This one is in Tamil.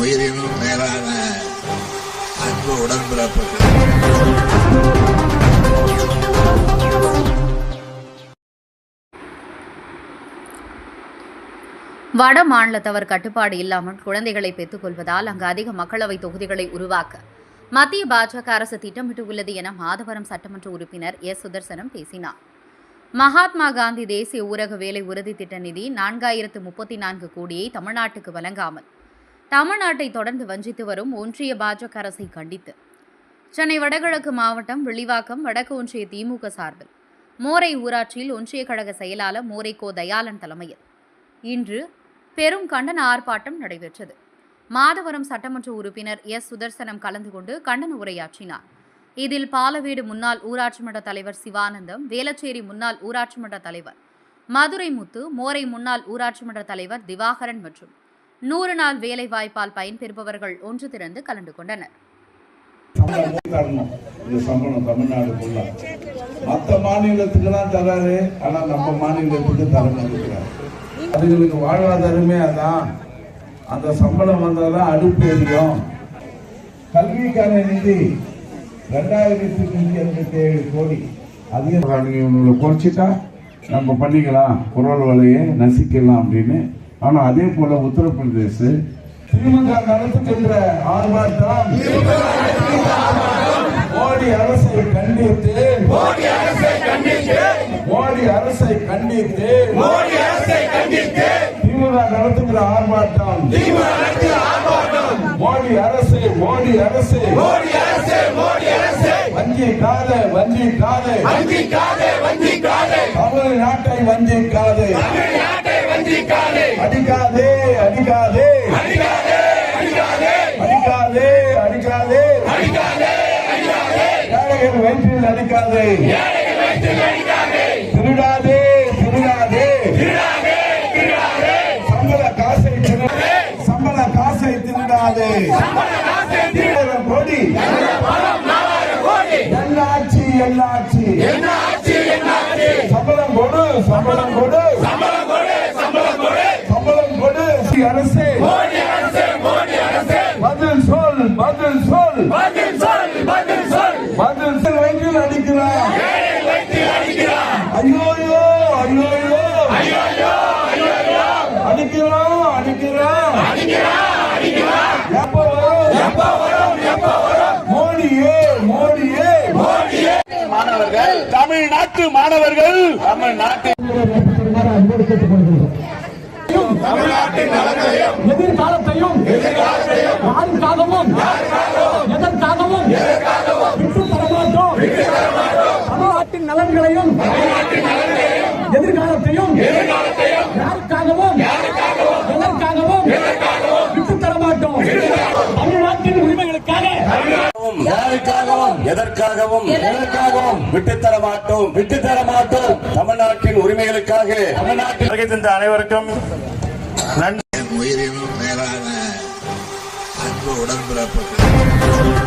உயிரினும் மேலான அன்பு உடன்பிறப்புகள். வட மாநிலத்தவர் கட்டுப்பாடு இல்லாமல் குழந்தைகளை பெற்றுக் கொள்வதால் அங்கு அதிக மக்களவை தொகுதிகளை உருவாக்க மத்திய பாஜக அரசு திட்டமிட்டுள்ளது என மாதவரம் சட்டமன்ற உறுப்பினர் எஸ். சுதர்சனம் பேசினார். மகாத்மா காந்தி தேசிய ஊரக வேலை உறுதி திட்ட நிதி நான்காயிரத்து முப்பத்தி நான்கு கோடியை தமிழ்நாட்டுக்கு வழங்காமல் தமிழ்நாட்டை தொடர்ந்து வஞ்சித்து வரும் ஒன்றிய பாஜக அரசை கண்டித்து. சென்னை வடகிழக்கு மாவட்டம் விழிவாக்கம் வடக்கு ஒன்றிய திமுக சார்பில் மோரை ஊராட்சியில் ஒன்றிய கழக செயலாளர் மோரை கோ தயாளன் தலைமையில் இன்று பெரும் கண்டன ஆர்ப்பாட்டம் நடைபெற்றது. மாதவரம் சட்டமன்ற உறுப்பினர் எஸ். சுதர்சனம் கலந்து கொண்டு கண்டன உரையாற்றினார். இதில் பாலவீடு முன்னாள் ஊராட்சி மன்ற தலைவர் சிவானந்தம் வேலச்சேரி முன்னாள் ஊராட்சி மன்ற தலைவர் மதுரை முத்து மோரை முன்னாள் ஊராட்சி மன்ற தலைவர் திவாகரன் மற்றும் நூறு நாள் வேலை வாய்ப்பால் பயன்பெறுபவர்கள் ஒன்று திரண்டு கலந்து கொண்டனர். சம்பளம் தரணும் சம்பளம் தமிழ்நாடு மற்ற மாநிலத்துக்கெல்லாம் தராரு ஆனா நம்ம மாநிலத்துக்கு தர மாட்டேங்கிறார். அதுங்களுக்கு வாழ்வாதாரமே அதான். அந்த சம்பளம் வந்தாதான் அடுப்பு எரியும். கல்விக்கான நிதி ரெண்டாயிரத்தி நூத்தி எண்பத்தி ஏழு கோடி. அதிகம் குறைச்சிட்டா நம்ம பண்ணிக்கலாம். குரல் வலையை நசிக்கலாம் அப்படின்னு ஆனா அதே போல உத்தரப்பிரதேச. திமுக நடத்துகின்ற ஆர்ப்பாட்டம். மோடி அரசை கண்டித்து. மோடி அரசை கண்டித்து. மோடி அரசை கண்டித்து மோடி அரசை கண்டித்து திமுக நடத்துகிற ஆர்ப்பாட்டம். திமுக நடத்துகிற ஆர்ப்பாட்டம் மோடி அரசு மோடி அரசு மோடி அரசு மோடி அரசு. வஞ்சிக்காதே வஞ்சிக்காதே. வஞ்சிக்காதே வஞ்சிக்காதே. தமிழ்நாட்டை வஞ்சிக்காதே. தமிழ்நாட்டை வஞ்சிக்காதே. அடிக்காதே அடிக்காதே. அடிக்காதே அடிக்காதே. அடிக்காதே அடிக்காதே. ஏழைகள் வயிற்றில் அடிக்காதே. திருடாதே திருடாதே. சம்பள காசை திருடாதே. சம்பள காசை திருடாதே. ஆயிரம் கோடி என்னாச்சு என்னாச்சு சம்பளம் கொடு சம்பளம் கொடு. மோடியே மோடியே. மாணவர்கள் தமிழ்நாட்டு மாணவர்கள் தமிழ்நாட்டு எதிர்காலத்தையும் யாருக்காகவும் எதற்காகவும் விட்டு தரமாட்டோம் தமிழ்நாட்டின் நலன்களையும் எதிர்காலத்தையும் யாருக்காகவும் எதற்காகவும் விட்டு தரமாட்டோம் தமிழ்நாட்டின் உரிமைகளுக்காக யாருக்காகவும் எதற்காகவும் எதற்காகவும்? விட்டுத்தர மாட்டோம் விட்டுத்தர மாட்டோம். தமிழ்நாட்டின் உரிமைகளுக்காக தமிழ்நாட்டில் வருகை தந்த அனைவருக்கும் நன்றி. உயிரினும் மேலான அன்பு உடன்பிறப்புகள்.